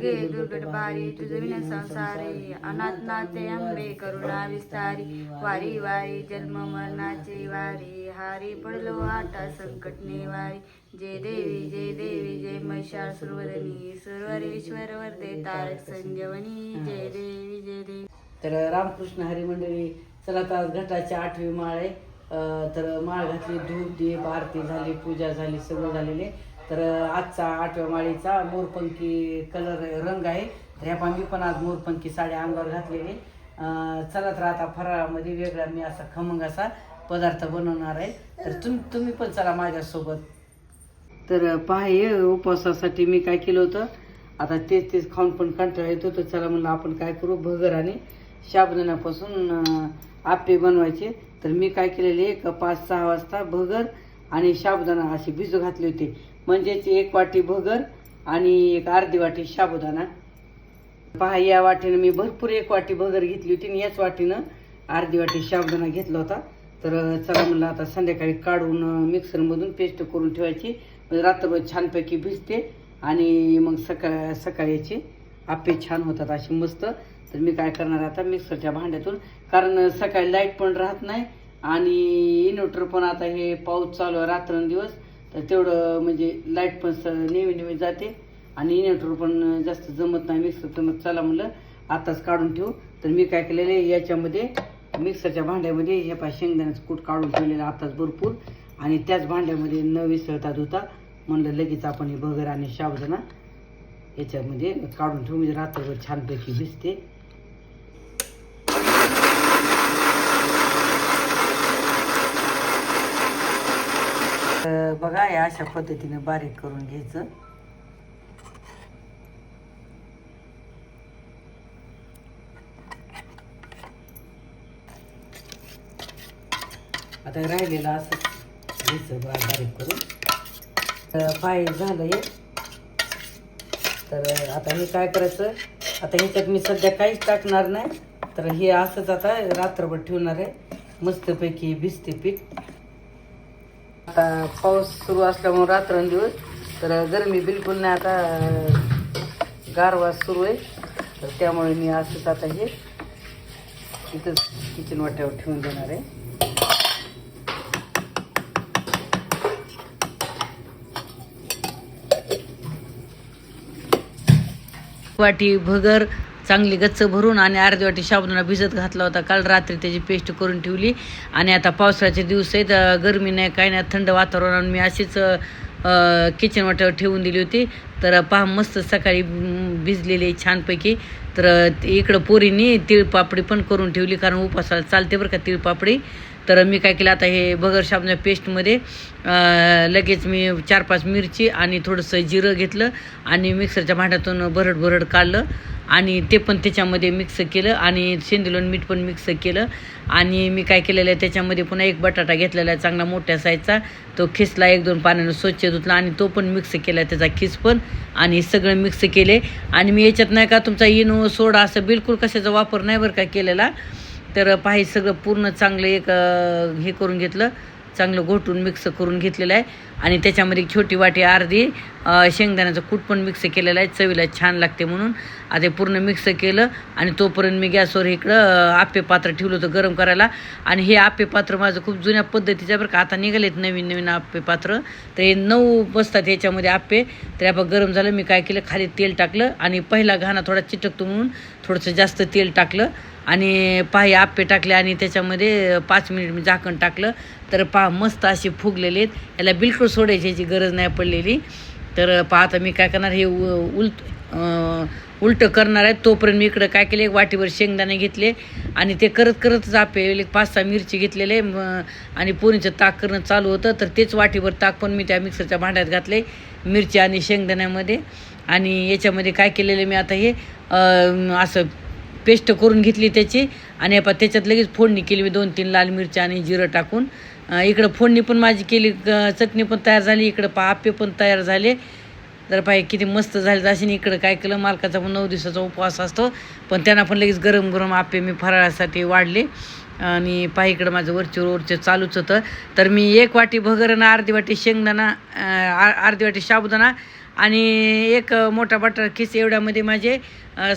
गे दुर्गट बारी तुझविन संसारी अनाथ नाते अंबे करुणा विस्तारी वारी वारी जन्म मरणाचे वारी हारी पडलो आता संकट निवारी. जय देवी जय देवी जय महिषार सुरवदनी सुरवरेश्वर वरदे तारक संजीवनी. जय देवी जय देवी. तर रामकृष्ण हरी मंडळी चला आता घटाची आठवी माळ आहे. तर माळ घातली धूप दीप आरती झाली पूजा झाली सगळं झालेले. तर आजचा आठव्या माळीचा मोरपंखी कलर रंग आहे. तर ह्या पण मी पण आज मोरपंखी साड्या अंगावर घातलेली चला तर आता फराळामध्ये वेगळा मी असा खमंग असा पदार्थ बनवणार आहे. तर तुम तुम्ही पण चला माझ्यासोबत. तर पाहे उपवासासाठी मी काय केलं होतं? आता तेच तेच खाऊन पण कंटाळा येतो तर चला म्हणलं आपण काय करू? भगर आणि साबुदाण्यापासून आपे बनवायचे. तर मी काय केलेले? एक पाच सहा वाजता भगर आणि साबुदाणा अशी भिजू घातली होती. म्हणजेच एक वाटी भगर आणि एक अर्धी वाटी साबुदाणा. पहा या वाटीनं मी भरपूर एक वाटी भगर घेतली होती आणि याच वाटीनं अर्धी वाटी साबुदाणा घेतला होता. तर चला म्हणलं आता संध्याकाळी काढून मिक्सरमधून पेस्ट करून ठेवायची. म्हणजे रात्रभर छानपैकी भिजते आणि मग सकाळ सकाळीचे आपे आप्पे छान होतात असे मस्त. तर मी काय करणार आता मिक्सरच्या भांड्यातून? कारण सकाळी लाइट पण राहत नाही. आणि इन्व्हर्टर पण आता हे पाऊस चालू आहे रात्रंदिवस. तर तेवढं म्हणजे लाइट पण स नेहमी नेहमी जाते. आणि इन्व्हर्टर पण जास्त जमत नाही मिक्सर तर मग चला म्हणलं आताच काढून ठेवू. तर मी काय केलेलं आहे याच्यामध्ये मिक्सरच्या भांड्यामध्ये हे पाय शेंगदाण्याचं कूट काढून ठेवलेलं आताच भरपूर. आणि त्याच भांड्यामध्ये न विसळता धुता म्हणलं लगेच आपण हे बगर आणि साबुदाणा याच्यामध्ये काढून ठेवू. म्हणजे रात्रभर छानपैकी भिजते. तर बघा या अशा पद्धतीने बारीक करून घ्यायचं. आता राहिलेलं असं घ्यायचं बारीक करून. तर पाय झालं हे. तर आता हे काय करायचं? आता ह्याच्यात मी सध्या काहीच टाकणार नाही. तर हे असंच आता रात्रभर ठेवणार आहे. मस्तपैकी भिजते पीठ. आता पाऊस सुरू असल्यामुळे रात्रंदिवस. तर गरमी बिलकुल नाही आता गारवा सुरू आहे तर त्यामुळे मी असंच आता हे इथंच किचन वाट्यावर ठेवून देणार आहे. वाटी भगर चांगली गच्च भरून आणि अर्धी वाटी साबुदाणा भिजत घातला होता. काल रात्री त्याची पेस्ट करून ठेवली. आणि आता पावसाळ्याचे दिवस आहेत गरमी नाही काय नाही थंड वातावरण मी अशीच किचन वाट्यावर ठेवून दिली होती. तर पहा मस्त सकाळी भिजलेली छानपैकी. तर इकडं पोरींनी तिळपापडी पण करून ठेवली कारण उपासाला चालते बरं का तिळपापडी. तर मी काय केलं आता हे बगर साबणा पेस्टमध्ये लगेच मी चार पाच मिरची आणि थोडंसं जिरं घेतलं आणि मिक्सरच्या भांड्यातून भरड भरड काढलं आणि ते पण त्याच्यामध्ये मिक्स केलं आणि शेंदूलन मीठ पण मिक्स केलं. आणि मी काय केलेलं आहे त्याच्यामध्ये पुन्हा एक बटाटा घेतलेला आहे चांगला मोठ्या साईजचा. तो खिसला एक दोन पाण्यानं स्वच्छ धुतला आणि तो पण मिक्स केला त्याचा खिस पण. आणि सगळं मिक्स केले. आणि मी याच्यात नाही का तुमचा इनो सोडा असं बिलकुल कशाचा वापर नाही बरं का केलेला. तर पाही सगळं पूर्ण चांगलं एक हे करून घेतलं. चांगलं घोटून मिक्स करून घेतलेलं आहे. आणि त्याच्यामध्ये एक छोटी वाटी अर्धी शेंगदाण्याचं कूट पण मिक्स केलेलं आहे. चवीला छान लागते म्हणून. आता पूर्ण मिक्स केलं आणि तोपर्यंत मी गॅसवर इकडं आप्पे पात्र ठेवलं होतं गरम करायला. आणि हे आप्पे पात्र माझं खूप जुन्या पद्धतीच्या बरं का. आता निघालेत नवीन नवीन आप्पे पात्र. तर हे नऊ बसतात याच्यामध्ये आप्पे. तर आपण गरम झालं मी काय केलं खाली तेल टाकलं. आणि पहिला घाणा थोडा चिटकतो म्हणून थोडंसं जास्त तेल टाकलं. आणि पाही आप्पे टाकले आणि त्याच्यामध्ये पाच मिनिट मी झाकण टाकलं. तर पहा मस्त असे फुगलेले आहेत. याला बिलकुल सोडायची गरज नाही पडलेली. तर पहा आता मी काय करणार हे उ- उलट उलटं करणार आहे. तोपर्यंत मी इकडं काय केलं एक वाटीवर शेंगदाणे घेतले आणि ते करत करतच आपे एक पाच सहा मिरची घेतलेले. आणि पोरीचं ताक करणं चालू होतं. तर तेच वाटीवर ताक पण मी त्या मिक्सरच्या भांड्यात घातले मिरची आणि शेंगदाण्यामध्ये. आणि याच्यामध्ये काय केलेलं मी आता हे असं पेस्ट करून घेतली त्याची आणि आपण त्याच्यात लगेच फोडणी केली मी दोन तीन लाल मिरच्या आणि जिरं टाकून. इकडं फोडणी पण माझी केली चटणी पण तयार झाली इकडं पा आप्पे पण तयार झाले. तर पाहिजे किती मस्त झाले अशी इकडं काय केलं मालकाचा पण नऊ दिवसाचा उपवास असतो. पण त्यांना पण लगेच गरम गरम आप्पे मी फराळासाठी वाढले. आणि पाही इकडं माझं वरचे वरचे चालूच होतं. तर मी एक वाटी भगर आणि अर्धी वाटी शेंगदाणा आ- अर्धी वाटी साबुदाणा आणि एक मोठा बटाटा खिस एवढ्यामध्ये माझे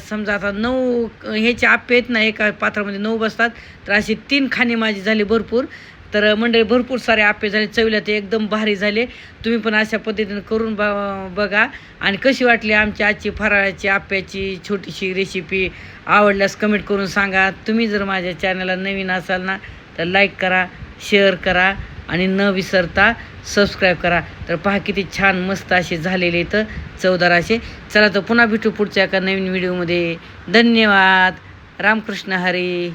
समजा आता नऊ ह्याचे आप्पे आहेत ना एका पात्रामध्ये नऊ बसतात तर अशी तीन खाणे माझी झाली भरपूर. तर मंडळी भरपूर सारे आप्पे झाले चवीला ते एकदम भारी झाले. तुम्ही पण अशा पद्धतीनं करून ब बघा. आणि कशी वाटली आमची आजची फराळाची आप्याची छोटीशी रेसिपी आवडल्यास कमेंट करून सांगा. तुम्ही जर माझ्या चॅनलला नवीन असाल ना तर लाईक करा शेअर करा आणि न विसरता सबस्क्राईब करा. तर पहा किती छान मस्त असे झालेले तर चवदार असे चला तर पुन्हा भेटू पुढच्या एका नवीन व्हिडिओमध्ये धन्यवाद. रामकृष्ण हरी.